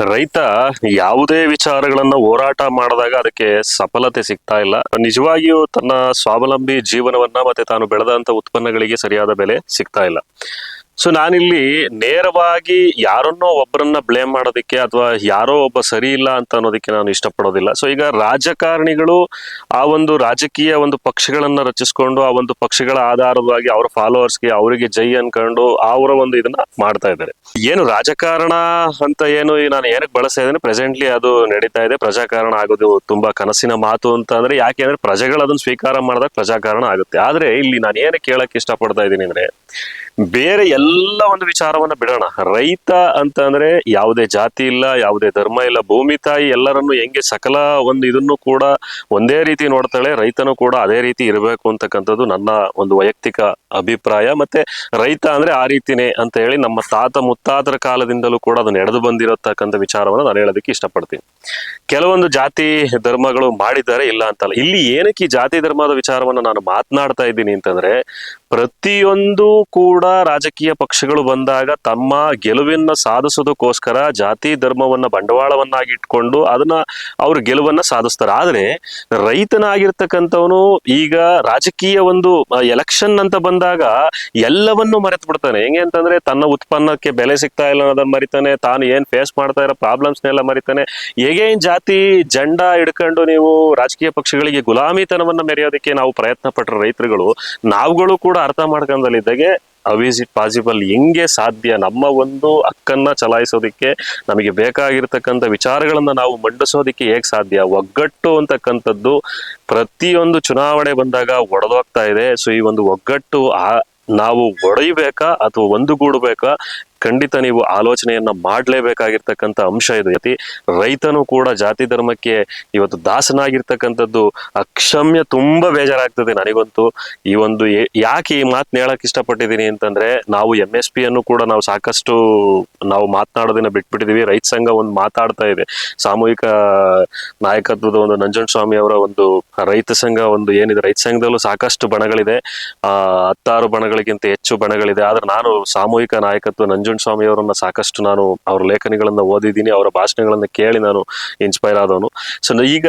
ರೈತ ಯಾವುದೇ ವಿಚಾರಗಳನ್ನ ಹೋರಾಟ ಮಾಡಿದಾಗ ಅದಕ್ಕೆ ಸಫಲತೆ ಸಿಗ್ತಾ ಇಲ್ಲ. ನಿಜವಾಗಿಯೂ ತನ್ನ ಸ್ವಾವಲಂಬಿ ಜೀವನವನ್ನ ಮತ್ತೆ ತಾನು ಬೆಳೆದಂತ ಉತ್ಪನ್ನಗಳಿಗೆ ಸರಿಯಾದ ಬೆಲೆ ಸಿಗ್ತಾ ಇಲ್ಲ. ಸೊ ನಾನಿಲ್ಲಿ ನೇರವಾಗಿ ಯಾರನ್ನೋ ಒಬ್ಬರನ್ನ ಬ್ಲೇಮ್ ಮಾಡೋದಕ್ಕೆ ಅಥವಾ ಯಾರೋ ಒಬ್ಬ ಸರಿ ಇಲ್ಲ ಅಂತ ಅನ್ನೋದಕ್ಕೆ ನಾನು ಇಷ್ಟಪಡೋದಿಲ್ಲ. ಸೊ ಈಗ ರಾಜಕಾರಣಿಗಳು ಆ ಒಂದು ರಾಜಕೀಯ ಒಂದು ಪಕ್ಷಗಳನ್ನ ರಚಿಸ್ಕೊಂಡು, ಆ ಒಂದು ಪಕ್ಷಗಳ ಆಧಾರವಾಗಿ ಅವರ ಫಾಲೋವರ್ಸ್ಗೆ ಅವರಿಗೆ ಜೈ ಅನ್ಕೊಂಡು ಅವರ ಒಂದು ಇದನ್ನ ಮಾಡ್ತಾ ಇದ್ದಾರೆ. ಏನು ರಾಜಕಾರಣ ಅಂತ ಏನು ನಾನು ಏನಕ್ಕೆ ಬಳಸ್ತಾ ಇದ್ದೇನೆ ಪ್ರೆಸೆಂಟ್ಲಿ ಅದು ನಡೀತಾ ಇದೆ. ಪ್ರಜಾಕಾರಣ ಆಗೋದು ತುಂಬಾ ಕನಸಿನ ಮಾತು ಅಂತ ಅಂದ್ರೆ ಯಾಕೆ ಅಂದ್ರೆ ಪ್ರಜೆಗಳು ಅದನ್ನ ಸ್ವೀಕಾರ ಮಾಡಿದಾಗ ಪ್ರಜಾಕಾರಣ ಆಗುತ್ತೆ. ಆದ್ರೆ ಇಲ್ಲಿ ನಾನು ಏನಕ್ಕೆ ಕೇಳಕ್ ಇಷ್ಟಪಡ್ತಾ ಇದ್ದೀನಿ ಅಂದ್ರೆ ಬೇರೆ ಎಲ್ಲ ಒಂದು ವಿಚಾರವನ್ನ ಬಿಡೋಣ. ರೈತ ಅಂತ ಅಂದ್ರೆ ಯಾವುದೇ ಜಾತಿ ಇಲ್ಲ, ಯಾವುದೇ ಧರ್ಮ ಇಲ್ಲ, ಭೂಮಿ ತಾಯಿ ಎಲ್ಲರನ್ನು ಹೆಂಗೆ ಸಕಲ ಒಂದು ಇದನ್ನು ಕೂಡ ಒಂದೇ ರೀತಿ ನೋಡ್ತಾಳೆ, ರೈತನು ಕೂಡ ಅದೇ ರೀತಿ ಇರಬೇಕು ಅಂತಕ್ಕಂಥದ್ದು ನನ್ನ ಒಂದು ವೈಯಕ್ತಿಕ ಅಭಿಪ್ರಾಯ. ಮತ್ತೆ ರೈತ ಅಂದ್ರೆ ಆ ರೀತಿನೇ ಅಂತ ಹೇಳಿ ನಮ್ಮ ತಾತ ಮುತ್ತಾತರ ಕಾಲದಿಂದಲೂ ಕೂಡ ಅದನ್ನ ನಡೆದು ಬಂದಿರತಕ್ಕಂಥ ವಿಚಾರವನ್ನು ನಾನು ಹೇಳೋದಕ್ಕೆ ಇಷ್ಟಪಡ್ತೀನಿ. ಕೆಲವೊಂದು ಜಾತಿ ಧರ್ಮಗಳು ಮಾಡಿದ್ದಾರೆ ಇಲ್ಲ ಅಂತಲ್ಲ. ಇಲ್ಲಿ ಏನಕ್ಕೆ ಜಾತಿ ಧರ್ಮದ ವಿಚಾರವನ್ನು ನಾನು ಮಾತನಾಡ್ತಾ ಇದ್ದೀನಿ ಅಂತಂದ್ರೆ ಪ್ರತಿಯೊಂದು ಕೂಡ ರಾಜಕೀಯ ಪಕ್ಷಗಳು ಬಂದಾಗ ತಮ್ಮ ಗೆಲುವಿನ ಸಾಧಿಸೋದಕ್ಕೋಸ್ಕರ ಜಾತಿ ಧರ್ಮವನ್ನ ಬಂಡವಾಳವನ್ನಾಗಿ ಇಟ್ಕೊಂಡು ಅದನ್ನ ಅವ್ರ ಗೆಲುವನ್ನ ಸಾಧಿಸ್ತಾರೆ. ಆದ್ರೆ ರೈತನಾಗಿರ್ತಕ್ಕಂಥವನು ಈಗ ರಾಜಕೀಯ ಒಂದು ಎಲೆಕ್ಷನ್ ಅಂತ ಬಂದಾಗ ಎಲ್ಲವನ್ನೂ ಮರೆತು ಬಿಡ್ತಾನೆ. ಹೆಂಗೆ ಅಂತಂದ್ರೆ ತನ್ನ ಉತ್ಪನ್ನಕ್ಕೆ ಬೆಲೆ ಸಿಗ್ತಾ ಇಲ್ಲ ಅನ್ನೋದನ್ನ ಮರಿತಾನೆ. ತಾನು ಏನ್ ಫೇಸ್ ಮಾಡ್ತಾ ಇರೋ ಪ್ರಾಬ್ಲಮ್ಸ್ನೆಲ್ಲ ಮರಿತಾನೆ. ಹೇಗೇನ್ ಜಾತಿ ಜಂಡ ಹಿಡ್ಕೊಂಡು ನೀವು ರಾಜಕೀಯ ಪಕ್ಷಗಳಿಗೆ ಗುಲಾಮಿತನವನ್ನ ಮೆರೆಯೋದಕ್ಕೆ ನಾವು ಪ್ರಯತ್ನ ಪಟ್ಟರು ರೈತರುಗಳು, ನಾವುಗಳು ಕೂಡ ಅರ್ಥ ಮಾಡ್ಕೊಂಡಲ್ಲಿದ್ದಾಗೆ ಇಟ್ ಪಾಸಿಬಲ್ ಹೆಂಗೆ ಸಾಧ್ಯ? ನಮ್ಮ ಒಂದು ಹಕ್ಕನ್ನ ಚಲಾಯಿಸೋದಕ್ಕೆ ನಮಗೆ ಬೇಕಾಗಿರ್ತಕ್ಕಂಥ ವಿಚಾರಗಳನ್ನು ನಾವು ಮಂಡಿಸೋದಕ್ಕೆ ಹೇಗೆ ಸಾಧ್ಯ? ಒಗ್ಗಟ್ಟು ಅಂತಕ್ಕಂಥದ್ದು ಪ್ರತಿಯೊಂದು ಚುನಾವಣೆ ಬಂದಾಗ ಒಡೆದೋಗ್ತಾ ಇದೆ. ಸೊ, ಈ ಒಂದು ಒಗ್ಗಟ್ಟು ಆ, ನಾವು ಒಡೆಯಬೇಕಾ ಅಥವಾ ಒಂದುಗೂಡಬೇಕಾ? ಖಂಡಿತ ನೀವು ಆಲೋಚನೆಯನ್ನ ಮಾಡಲೇಬೇಕಾಗಿರ್ತಕ್ಕಂಥ ಅಂಶ ಇದು. ಅತಿ ರೈತನು ಕೂಡ ಜಾತಿ ಧರ್ಮಕ್ಕೆ ಇವತ್ತು ದಾಸನಾಗಿರ್ತಕ್ಕಂಥದ್ದು ಅಕ್ಷಮ್ಯ ತುಂಬಾ ಬೇಜಾರಾಗ್ತದೆ ನನಗಂತೂ. ಈ ಒಂದು ಯಾಕೆ ಈ ಮಾತನ್ನ ಹೇಳಕ್ ಇಷ್ಟಪಟ್ಟಿದ್ದೀನಿ ಅಂತಂದ್ರೆ ನಾವು ಎಂ ಎಸ್ ಪಿ ಅನ್ನು ಕೂಡ ನಾವು ಸಾಕಷ್ಟು ನಾವು ಮಾತನಾಡೋದನ್ನ ಬಿಟ್ಬಿಟ್ಟಿದೀವಿ. ರೈತ ಸಂಘ ಒಂದು ಮಾತಾಡ್ತಾ ಇದೆ. ಸಾಮೂಹಿಕ ನಾಯಕತ್ವದ ಒಂದು ನಂಜನ್ ಸ್ವಾಮಿ ಅವರ ಒಂದು ರೈತ ಸಂಘ ಒಂದು ಏನಿದೆ, ರೈತ ಸಂಘದಲ್ಲೂ ಸಾಕಷ್ಟು ಬಣಗಳಿದೆ. ಆ, ಹತ್ತಾರು ಬಣಗಳಿಗಿಂತ ಹೆಚ್ಚು ಬಣಗಳಿದೆ. ಆದ್ರೆ ನಾನು ಸಾಮೂಹಿಕ ನಾಯಕತ್ವ ನಂಜುಂಡ ಸ್ವಾಮಿ ಅವರನ್ನ ಸಾಕಷ್ಟು ನಾನು ಅವ್ರ ಲೇಖನಗಳನ್ನ ಓದಿದ್ದೀನಿ, ಅವರ ಭಾಷಣಗಳನ್ನ ಕೇಳಿ ನಾನು ಇನ್ಸ್ಪೈರ್ ಆದವನು. ಸೊ ಈಗ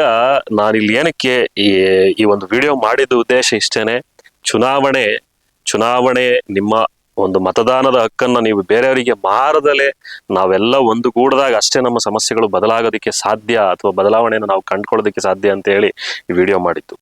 ನಾನು ಇಲ್ಲಿ ಏನಕ್ಕೆ ಈ ಒಂದು ವಿಡಿಯೋ ಮಾಡಿದ ಉದ್ದೇಶ ಇಷ್ಟೇನೆ, ಚುನಾವಣೆ ಚುನಾವಣೆ ನಿಮ್ಮ ಒಂದು ಮತದಾನದ ಹಕ್ಕನ್ನ ನೀವು ಬೇರೆಯವರಿಗೆ ಮಾರದಲೆ ನಾವೆಲ್ಲ ಒಂದು ಕೂಡದಾಗ ಅಷ್ಟೇ ನಮ್ಮ ಸಮಸ್ಯೆಗಳು ಬದಲಾಗೋದಕ್ಕೆ ಸಾಧ್ಯ ಅಥವಾ ಬದಲಾವಣೆಯನ್ನು ನಾವು ಕಂಡ್ಕೊಳ್ಳೋದಕ್ಕೆ ಸಾಧ್ಯ ಅಂತ ಹೇಳಿ ಈ ವಿಡಿಯೋ ಮಾಡಿದ್ದು.